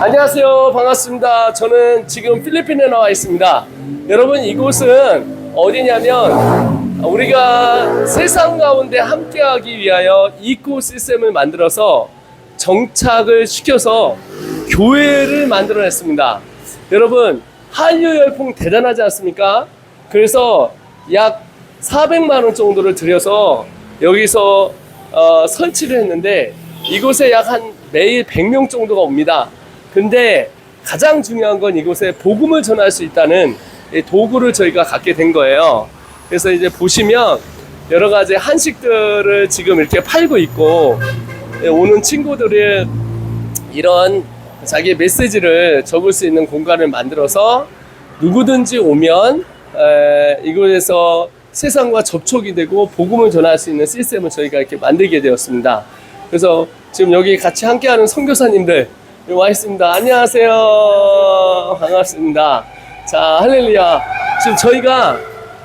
안녕하세요. 반갑습니다. 저는 지금 필리핀에 나와 있습니다. 여러분, 이곳은 어디냐면 우리가 세상 가운데 함께하기 위하여 이코 시스템을 만들어서 정착을 시켜서 교회를 만들어냈습니다. 여러분, 한류 열풍 대단하지 않습니까? 그래서 약 400만 원 정도를 들여서 여기서 어, 설치를 했는데 이곳에 약 한 매일 100명 정도가 옵니다. 근데 가장 중요한 건 이곳에 복음을 전할 수 있다는 이 도구를 저희가 갖게 된 거예요. 그래서 이제 보시면 여러 가지 한식들을 지금 이렇게 팔고 있고 예, 오는 친구들이 이런 자기 메시지를 적을 수 있는 공간을 만들어서 누구든지 오면 에, 이곳에서 세상과 접촉이 되고 복음을 전할 수 있는 시스템을 저희가 이렇게 만들게 되었습니다. 그래서 지금 여기 같이 함께하는 선교사님들 와 있습니다. 안녕하세요. 반갑습니다. 자, 할렐루야. 지금 저희가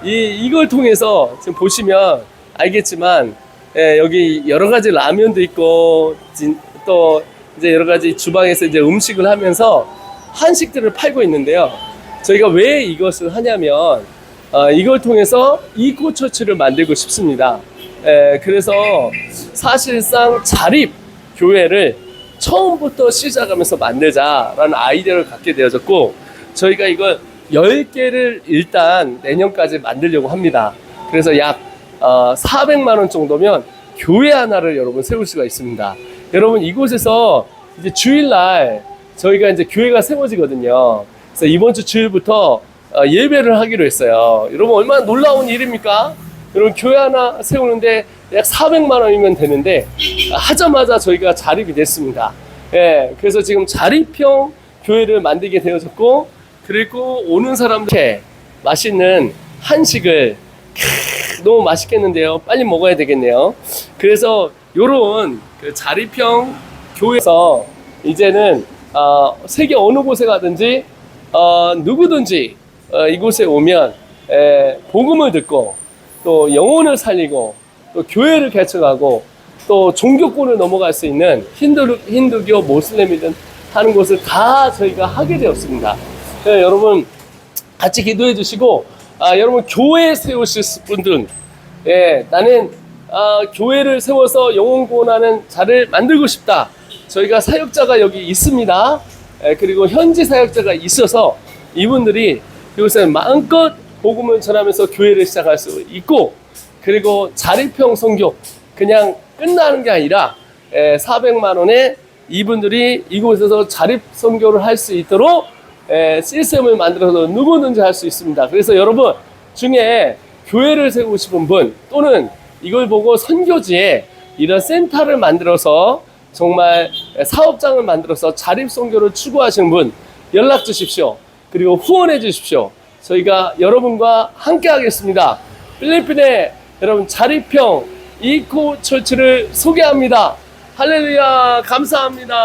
이, 이걸 통해서 지금 보시면 알겠지만 예, 여기 여러 가지 라면도 있고 진- 또 이제 여러 가지 주방에서 이제 음식을 하면서 한식들을 팔고 있는데요. 저희가 왜 이것을 하냐면 어, 이걸 통해서 이코 처치를 만들고 싶습니다. 예, 그래서 사실상 자립 교회를 처음부터 시작하면서 만들자라는 아이디어를 갖게 되어졌고 저희가 이걸 10개를 일단 내년까지 만들려고 합니다. 그래서 약 어, 400만 원 정도면 교회 하나를 여러분 세울 수가 있습니다. 여러분 이곳에서 이제 주일날 저희가 이제 교회가 세워지거든요. 그래서 이번 주 주일부터 어, 예배를 하기로 했어요. 여러분 얼마나 놀라운 일입니까? 여러분 교회 하나 세우는데 약 400만 원이면 되는데 아, 하자마자 저희가 자립이 됐습니다. 예, 그래서 지금 자립형 교회를 만들게 되어졌고 그리고 오는 사람들 맛있는 한식을 크, 너무 맛있겠는데요. 빨리 먹어야 되겠네요. 그래서 요런 그 자립형 교회에서 이제는 어, 세계 어느 곳에 가든지 어, 누구든지 어, 이곳에 오면 에, 복음을 듣고 또 영혼을 살리고 또 교회를 개척하고 또 종교권을 넘어갈 수 있는 힌두, 힌두교, 모슬렘이든 하는 것을 다 저희가 하게 되었습니다. 네, 여러분 같이 기도해 주시고 아, 여러분 교회 세우실 분들은 예, 나는 아, 교회를 세워서 영혼 구원하는 자를 만들고 싶다. 저희가 사역자가 여기 있습니다. 예, 그리고 현지 사역자가 있어서 이분들이 이곳에 마음껏 복음을 전하면서 교회를 시작할 수 있고 그리고 자립형 선교 그냥 끝나는 게 아니라 에, 400만 원에 이분들이 이곳에서 자립 선교를 할 수 있도록 에, 시스템을 만들어서 누구든지 할 수 있습니다. 그래서 여러분 중에 교회를 세우고 싶은 분 또는 이걸 보고 선교지에 이런 센터를 만들어서 정말 사업장을 만들어서 자립 선교를 추구하시는 분 연락 주십시오. 그리고 후원해 주십시오. 저희가 여러분과 함께 하겠습니다. 필리핀의 여러분 자립형 이코 철치를 소개합니다. 할렐루야 감사합니다.